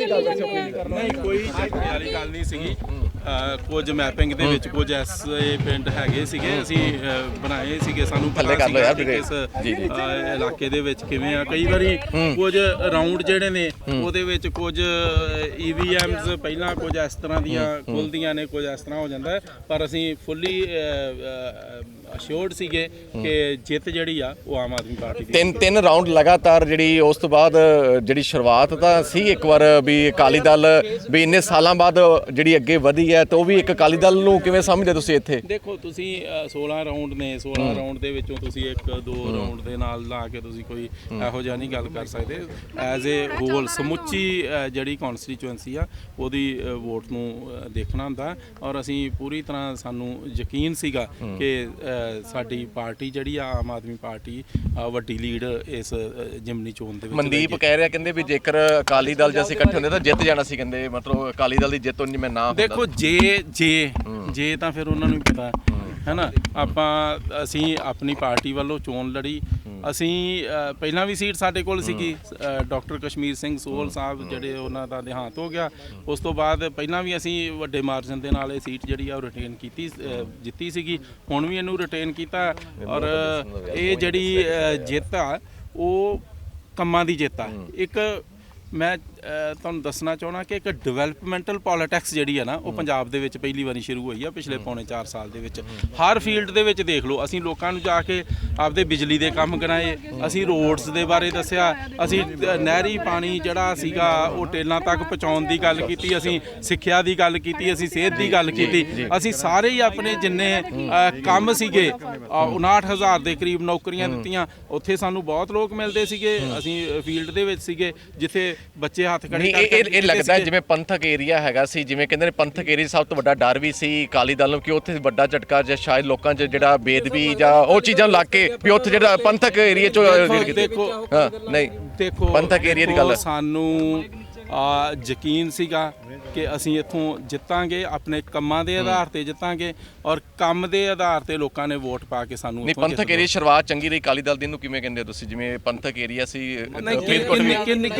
যে ਨਹੀਂ ਕੋਈ ਚੈੱਕ ਵਾਲੀ ਗੱਲ ਨਹੀਂ ਸੀਗੀ। ਕੁਝ ਮੈਪਿੰਗ ਦੇ ਵਿੱਚ ਕੁਝ ਐਸੇ ਪਿੰਡ ਹੈਗੇ ਸੀਗੇ। ਅਸੀਂ ਬਣਾਏ ਸੀਗੇ ਸਾਨੂੰ ਪਤਾ ਕਰ ਲਓ ਯਾਰ ਸੀਗਾ ਕਿ। ਕਿਸ ਇਲਾਕੇ ਦੇ ਵਿੱਚ ਕਿਵੇਂ ਆ। ਕਈ ਵਾਰੀ ਕੁਝ ਰਾਉਂਡ ਜਿਹੜੇ ਨੇ ਉਹਦੇ ਵਿੱਚ ਕੁਝ ਈਵੀਐਮਸ ਪਹਿਲਾਂ ਕੁਝ ਇਸ ਤਰ੍ਹਾਂ ਦੀਆਂ ਖੁੱਲਦੀਆਂ ਨੇ ਕੁਝ ਇਸ ਤਰ੍ਹਾਂ ਹੋ ਜਾਂਦਾ ਪਰ ਅਸੀਂ ਫੁੱਲੀ ਅਸ਼ੋਰਡ ਸੀਗੇ ਕਿ ਜਿੱਤ ਜਿਹੜੀ ਆ ਉਹ ਆਮ ਆਦਮੀ ਪਾਰਟੀ ਦੀ ਤਿੰਨ ਤਿੰਨ ਰਾਉਂਡ ਲਗਾਤਾਰ ਜਿਹੜੀ ਉਸ ਤੋਂ ਬਾਅਦ ਜਿਹੜੀ ਸ਼ੁਰੂਆਤ ਤਾਂ ਸੀ ਇੱਕ ਵਾਰ ਵੀ ਅਕਾਲੀ ਦਲ ਵੀ ਇੰਨੇ ਸਾਲਾਂ ਬਾਅਦ ਜਿਹੜੀ ਅੱਗੇ ਵਧੀ ਹੈ ਤਾਂ ਉਹ ਵੀ ਇੱਕ ਅਕਾਲੀ ਦਲ ਨੂੰ ਕਿਵੇਂ ਸਮਝਦੇ ਤੁਸੀਂ ਇੱਥੇ? ਦੇਖੋ ਤੁਸੀਂ ਅ, 16 ਰਾਉਂਡ ਨੇ 16 ਰਾਉਂਡ ਦੇ ਵਿੱਚੋਂ ਤੁਸੀਂ ਇੱਕ ਦੋ ਰਾਉਂਡ ਦੇ ਨਾਲ ਲਾ ਕੇ ਤੁਸੀਂ ਕੋਈ ਇਹੋ ਜਿਹਾ ਨਹੀਂ ਗੱਲ ਕਰ ਸਕਦੇ। ਐਜ਼ ਅ ਹੋਲ ਸਮੁੱਚੀ ਅ, ਜਿਹੜੀ ਕਨਸਟੀਚੁਐਂਸੀ ਆ ਉਹਦੀ ਅ, ਵੋਟ ਨੂੰ ਅ, ਦੇਖਣਾ ਹੁੰਦਾ ਔਰ ਅਸੀਂ ਪੂਰੀ ਤਰ੍ਹਾਂ ਸਾਨੂੰ ਯਕੀਨ ਸੀਗਾ ਕਿ ਅ, ਸਾਡੀ ਪਾਰਟੀ ਜਿਹੜੀ ਆ ਆਮ ਆਦਮੀ ਪਾਰਟੀ ਅ, ਵੱਡੀ ਲੀਡ ਇਸ ਅ, ਜਿਮਨੀ ਚੋਣ ਦੇ ਵਿੱਚ ਮਨਦੀਪ ਕਹਿ ਰਿਹਾ ਕਹਿੰਦੇ ਵੀ ਜੇਕਰ ਅਕਾਲੀ ਦਲ ਜੇ ਅਸੀਂ ਇਕੱਠੇ ਹੁੰਦੇ ਤਾਂ ਜਿੱਤ ਜਾਣਾ ਸੀ ਕਹਿੰਦੇ ਮਤਲਬ ਅਕਾਲੀ ਦਲ ਦੀ ਜਿੱਤ ਨਹੀਂ ਮੈਂ ਨਾ ਹੁੰਦਾ ਦੇਖੋ ਜੇ ਜੇ ਜੇ ਤਾਂ ਫਿਰ ਉਹਨਾਂ ਨੂੰ ਵੀ ਪਤਾ ਹੈ ਨਾ ਆਪਾਂ ਅਸੀਂ ਆਪਣੀ ਪਾਰਟੀ ਵੱਲੋਂ ਚੋਣ ਲੜੀ। ਅਸੀਂ ਅ, ਪਹਿਲਾਂ ਵੀ ਸੀਟ ਸਾਡੇ ਕੋਲ ਸੀਗੀ ਅ, ਡਾਕਟਰ ਕਸ਼ਮੀਰ ਸਿੰਘ ਸੋਹਲ ਸਾਹਿਬ ਜਿਹੜੇ ਉਹਨਾਂ ਦਾ ਦੇਹਾਂਤ ਹੋ ਗਿਆ। ਉਸ ਤੋਂ ਬਾਅਦ ਪਹਿਲਾਂ ਵੀ ਅਸੀਂ ਵੱਡੇ ਮਾਰਜਨ ਦੇ ਨਾਲ ਇਹ ਸੀਟ ਜਿਹੜੀ ਆ ਉਹ ਰਿਟੇਨ ਕੀਤੀ ਅ, ਜਿੱਤੀ ਸੀਗੀ। ਹੁਣ ਵੀ ਇਹਨੂੰ ਰਿਟੇਨ ਕੀਤਾ ਔਰ ਇਹ ਜਿਹੜੀ ਅ, ਜਿੱਤ ਆ ਉਹ ਕੰਮਾਂ ਦੀ ਜਿੱਤ ਆ। ਇੱਕ ਮੈਂ ਤੁਹਾਨੂੰ ਦੱਸਣਾ ਚਾਹਣਾ ਕਿ ਇੱਕ ਡਿਵੈਲਪਮੈਂਟਲ ਪੋਲਿਟਿਕਸ ਜਿਹੜੀ ਹੈ ਨਾ ਉਹ ਪੰਜਾਬ ਦੇ ਵਿੱਚ ਪਹਿਲੀ ਵਾਰੀ ਸ਼ੁਰੂ ਹੋਈ ਆ ਪਿਛਲੇ ਪੌਣੇ 4 ਸਾਲ ਦੇ ਵਿੱਚ। ਹਰ ਫੀਲਡ ਦੇ ਵਿੱਚ ਦੇਖ ਲਓ ਅਸੀਂ ਲੋਕਾਂ ਨੂੰ ਜਾ ਕੇ ਆਪਦੇ ਬਿਜਲੀ ਦੇ ਕੰਮ ਕਰਾਏ। ਅਸੀਂ ਰੋਡਸ ਦੇ ਬਾਰੇ ਦੱਸਿਆ। ਅਸੀਂ ਨਹਿਰੀ ਪਾਣੀ ਜਿਹੜਾ ਸੀਗਾ ਉਹ ਟੇਲਾਂ ਤੱਕ ਪਹੁੰਚਾਉਣ ਦੀ ਗੱਲ ਕੀਤੀ ਅਸੀਂ ਸਿੱਖਿਆ ਦੀ ਗੱਲ ਕੀਤੀ ਅਸੀਂ ਸਿਹਤ ਦੀ ਗੱਲ ਕੀਤੀ। ਅਸੀਂ ਸਾਰੇ ਹੀ ਆਪਣੇ ਜਿੰਨੇ ਕੰਮ ਸੀਗੇ ਅਹ, 59000 ਦੇ ਕਰੀਬ ਨੌਕਰੀਆਂ ਦਿੱਤੀਆਂ। ਉੱਥੇ ਸਾਨੂੰ ਬਹੁਤ ਲੋਕ ਮਿਲਦੇ ਸੀਗੇ। ਅਸੀਂ ਫੀਲਡ ਦੇ ਵਿੱਚ ਸੀਗੇ ਜਿੱਥੇ ਬੱਚੇ ਹੱਥ ਖੜੇ ਕਰਕੇ ਇਹ ਲੱਗਦਾ। ਜਿਵੇਂ ਪੰਥਕ ਏਰੀਆ ਹੈਗਾ ਸੀ ਜਿਵੇਂ ਕਹਿੰਦੇ ਨੇ ਪੰਥਕ ਏਰੀਆ ਸਭ ਤੋਂ ਵੱਡਾ ਡਰ ਵੀ ਸੀ ਅਕਾਲੀ ਦਲ ਨੂੰ ਕਿ ਉੱਥੇ ਵੱਡਾ ਝਟਕਾ ਜਾਂ ਸ਼ਾਇਦ ਲੋਕਾਂ 'ਚ ਜਿਹੜਾ ਬੇਦਬੀ ਜਾਂ ਉਹ ਚੀਜ਼ਾਂ ਲੱਗ ਕੇ ਵੀ ਉੱਥੇ ਜਿਹੜਾ ਪੰਥਕ ਏਰੀਆ 'ਚ ਦੇਖੋ- ਹਾਂ ਨਹੀਂ ਦੇਖੋ ਪੰਥਕ ਏਰੀਆ ਦੀ ਗੱਲ ਹੈ। ਦੇਖੋ, ਸਾਨੂੰ ਯਕੀਨ ਸੀਗਾ ਕਿ ਅਸੀਂ ਇੱਥੋਂ ਜਿੱਤਾਂਗੇ ਆਪਣੇ ਕੰਮਾਂ ਦੇ ਆਧਾਰ ਤੇ ਜਿੱਤਾਂਗੇ ਔਰ ਕੰਮ ਦੇ ਆਧਾਰ ਤੇ ਲੋਕਾਂ ਨੇ ਵੋਟ ਪਾ ਕੇ ਸਾਨੂੰ ਨਹੀਂ ਪੰਥਕ ਏਰੀਆ ਸ਼ੁਰੂਆਤ ਚੰਗੀ ਰਹੀ। ਅਕਾਲੀ ਦਲ ਦੀ ਨੂੰ ਕਿਵੇਂ ਕਹਿੰਦੇ ਤੁਸੀਂ? ਜਿਵੇਂ ਪੰਥਕ ਏਰੀਆ ਸੀ ਕਿੰਨੀ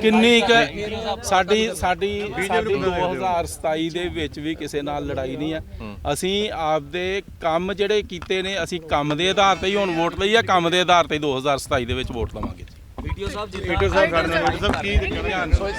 ਕਿੰਨੀ ਸਾਡੀ ਸਾਡੀ 2027 ਦੇ ਵਿੱਚ ਵੀ ਕਿਸੇ ਨਾਲ ਲੜਾਈ ਨਹੀਂ ਆ। ਅਸੀਂ ਆਪਦੇ ਕੰਮ ਜਿਹੜੇ ਕੀਤੇ ਨੇ ਅਸੀਂ ਕੰਮ ਦੇ ਆਧਾਰ ਤੇ ਹੀ ਹੁਣ ਵੋਟ ਲਈ ਆ ਕੰਮ ਦੇ ਆਧਾਰ ਤੇ 2027 ਦੇ ਵਿੱਚ ਵੋਟ ਲਵਾਂਗੇ। ਵੀਡੀਓ ਸਾਹਿਬ ਜਿੱਦਾਂ